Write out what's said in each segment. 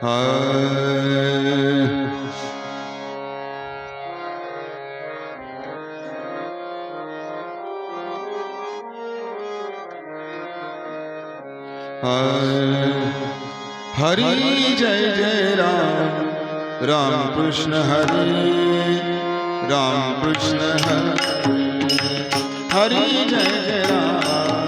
Hari Jay Jay Ram Ram Krishna Hare Ram Krishna Hare Hari Jay Jay Ram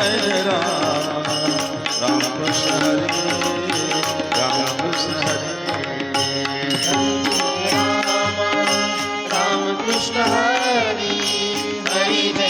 Jay Ram Ram Krishna Hare Ram Krishna Hare Ram Krishna Hare Hare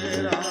了。